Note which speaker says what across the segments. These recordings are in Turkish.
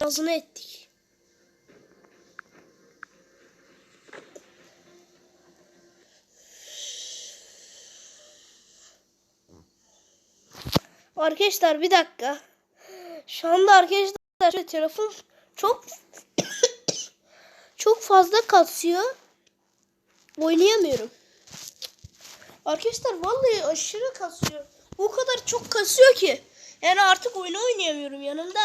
Speaker 1: Ağzını ettik. Arkadaşlar bir dakika. Şu anda arkadaşlar telefon çok çok fazla kasıyor. Oynayamıyorum. Arkadaşlar vallahi aşırı kasıyor. Bu kadar çok kasıyor ki. Yani artık oyunu oynayamıyorum. Yanımda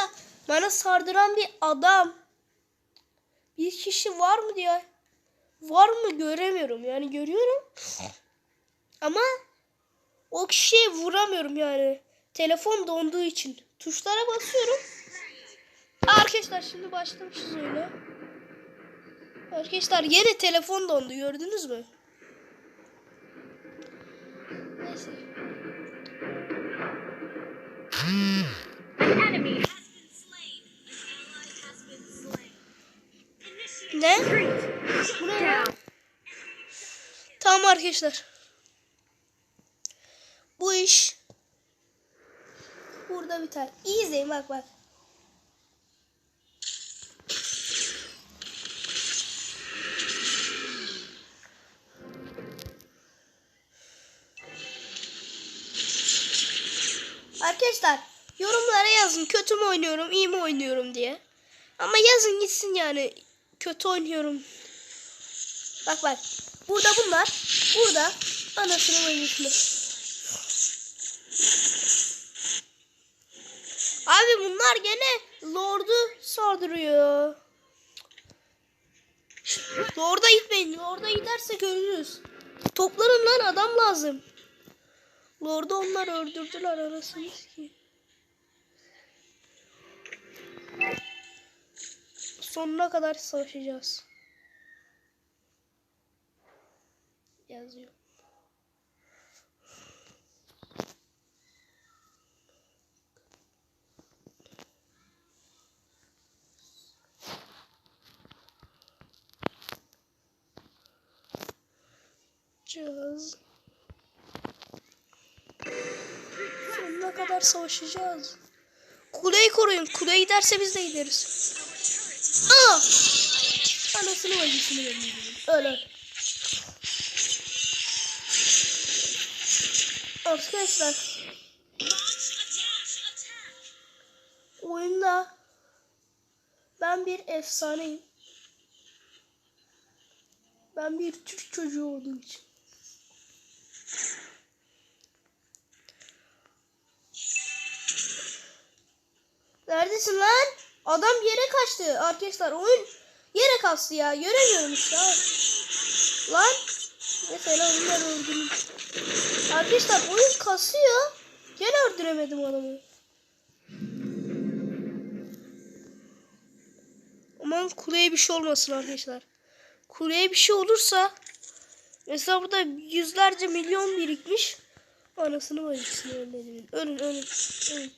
Speaker 1: bana sardıran bir adam. Bir kişi var mı diye. Var mı göremiyorum. Yani görüyorum. Ama o kişiye vuramıyorum yani. Telefon donduğu için. Tuşlara basıyorum. Arkadaşlar şimdi başlamışız öyle. Arkadaşlar yine telefon dondu gördünüz mü? Neyse. Ne? Tamam arkadaşlar. Bu iş burada biter. İyi izleyin bak bak. Arkadaşlar yorumlara yazın kötü mü oynuyorum iyi mi oynuyorum diye. Ama yazın gitsin yani kötü oynuyorum Bak bak. Burada bunlar. Burada anasını bayılışını. Abi bunlar gene Lord'u sardırıyor. Lord'a gitmeyin. Lord'a gidersek ölürüz. Toplanın lan adam lazım. Lord'u onlar öldürdüler arasını ki. Sonuna kadar savaşacağız. yazıyor. Cihaz. Sonuna kadar savaşacağız. Kuleyi koruyun. Kule giderse biz de gideriz. Aa! Anasını bacısını vermeyelim. Öyle öyle. Arkadaşlar oyunda ben bir efsaneyim. Ben bir Türk çocuğu olduğum için. Adam yere kaçtı. Arkadaşlar oyun yere kastı ya. Göremiyorum işte. Lan. Mesela onlar öldürün. Arkadaşlar oyun kasıyor. Gene öldüremedim adamı. Aman kuleye bir şey olmasın arkadaşlar. Kuleye bir şey olursa mesela burada yüzlerce milyon birikmiş. Anasını bacısını ölmedim. Ölün ölün. ölün.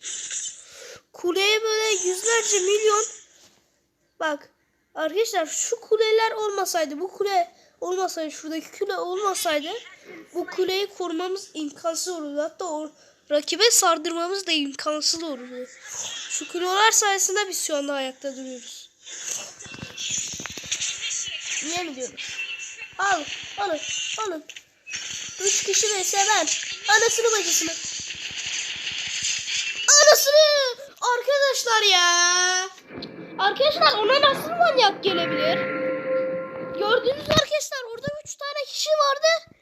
Speaker 1: Kuleye böyle yüzlerce milyon bak arkadaşlar şu kuleler olmasaydı bu kule olmasaydı şuradaki kule olmasaydı bu kuleyi korumamız imkansız olurdu. Hatta o rakibe sardırmamız da imkansız olurdu. Şu kuleler sayesinde biz şu anda ayakta duruyoruz. Niye mi diyoruz? Al, alın, alın. Üç kişi ve seven. Anasını bacısını. Anasını! Arkadaşlar ya. Arkadaşlar ona nasıl manyak gelebilir? Gördünüz arkadaşlar orada üç tane kişi vardı.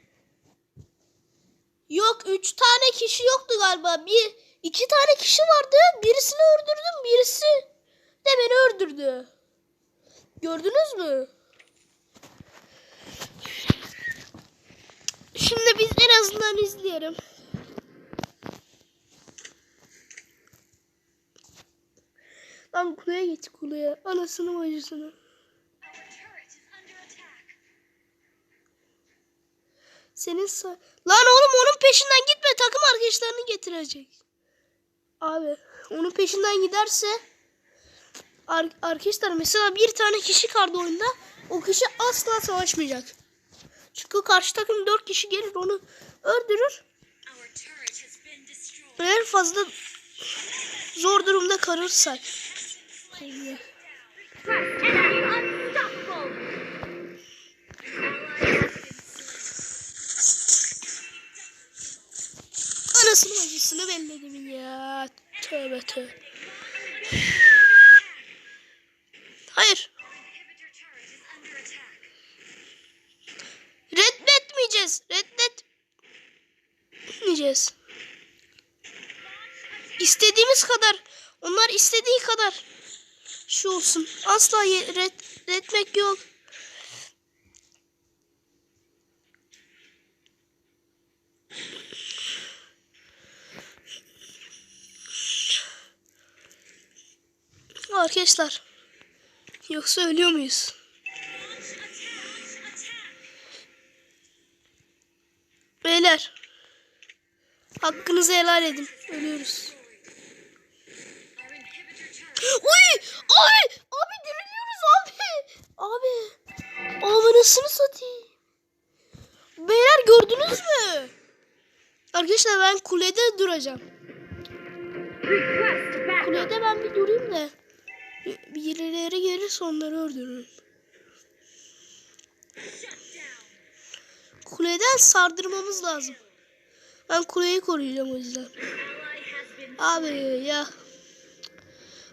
Speaker 1: Yok üç tane kişi yoktu galiba. Bir iki tane kişi vardı. Birisini öldürdüm. Birisi de beni öldürdü. Gördünüz mü? Şimdi biz en azından izleyelim. Lan kuleye git kuleye. Anasını bacısını. Senin sa Lan oğlum onun peşinden gitme takım arkadaşlarını getirecek. Abi onun peşinden giderse ar arkadaşlar mesela bir tane kişi kaldı oyunda. O kişi asla savaşmayacak. Çünkü karşı takım dört kişi gelir onu öldürür. Eğer fazla zor durumda kalırsak.
Speaker 2: Slain.
Speaker 1: Anasının acısını belledim ya. Tövbe tövbe. Hayır. Reddetmeyeceğiz. Reddetmeyeceğiz. İstediğimiz kadar. Onlar istediği kadar. Şu olsun. Asla ye- reddetmek yok. Arkadaşlar. Yoksa ölüyor muyuz? Beyler. Hakkınızı helal edin. Ölüyoruz. Uy! Abi! Diriliyoruz abi! Abi! Abi nasıl satayım? Beyler gördünüz mü? Arkadaşlar ben kulede duracağım. Kulede ben bir durayım da. bir- Birileri gelirse onları öldürürüm. Kuleden sardırmamız lazım. Ben kuleyi koruyacağım o yüzden. Abi ya.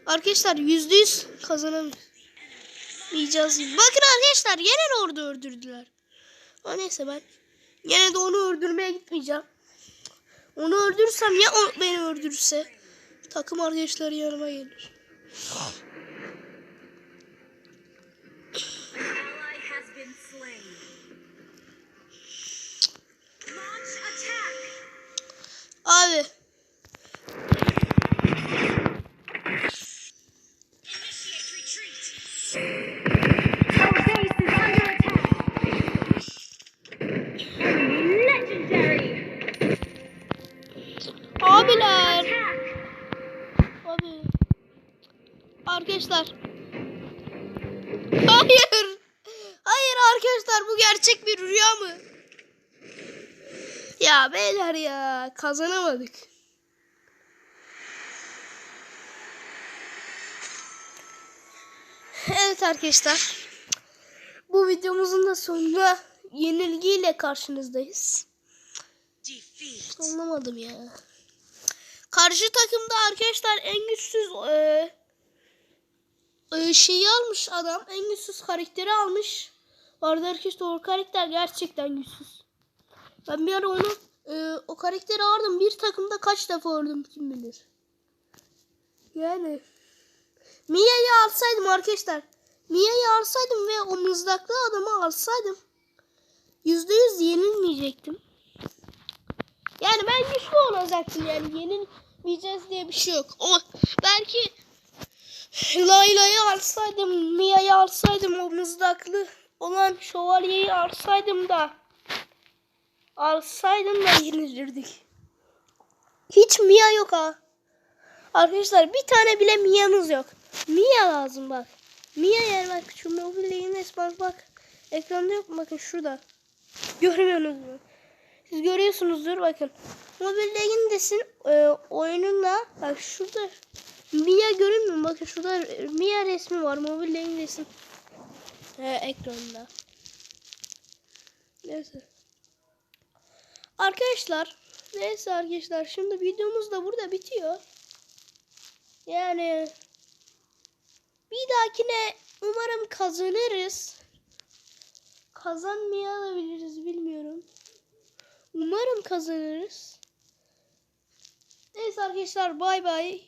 Speaker 1: Arkadaşlar yüzde yüz kazanamayacağız. Bakın arkadaşlar yine orada öldürdüler. Ama neyse ben yine de onu öldürmeye gitmeyeceğim. Onu öldürürsem ya o beni öldürürse takım arkadaşları yanıma gelir. Abi Arkadaşlar. Hayır. Hayır arkadaşlar bu gerçek bir rüya mı? Ya beyler ya kazanamadık. Evet arkadaşlar. Bu videomuzun da sonunda yenilgiyle karşınızdayız. Anlamadım ya. Karşı takımda arkadaşlar en güçsüz e, e, şeyi almış adam. En güçsüz karakteri almış. Orada arkadaşlar o karakter gerçekten güçsüz. Ben bir ara onu e, o karakteri aldım. Bir takımda kaç defa öldüm kim bilir. Yani Mia'yı alsaydım arkadaşlar. Mia'yı alsaydım ve o mızraklı adamı alsaydım. Yüzde yüz yenilmeyecektim. Yani ben güçlü olacaktım yani yenilmeyeceğiz diye bir şey yok. O belki Layla'yı alsaydım, Mia'yı alsaydım, o mızraklı olan şövalyeyi alsaydım da alsaydım da yenilirdik. Hiç Mia yok ha. Arkadaşlar bir tane bile Mia'mız yok. Mia lazım bak. Mia yani bak şu mobil yayınız bak bak. Ekranda yok? Bakın şurada. Görmüyorsunuz mu? Siz görüyorsunuzdur bakın. Mobil Legends'in e, oyununda bak şurada Mia görünmüyor? Bakın şurada Mia resmi var Mobil Legends'in e, ekranında. Neyse. Arkadaşlar neyse arkadaşlar şimdi videomuz da burada bitiyor. Yani bir dahakine umarım kazanırız. Kazanmayabiliriz bilmiyorum. Umarım kazanırız. Neyse arkadaşlar bay bay.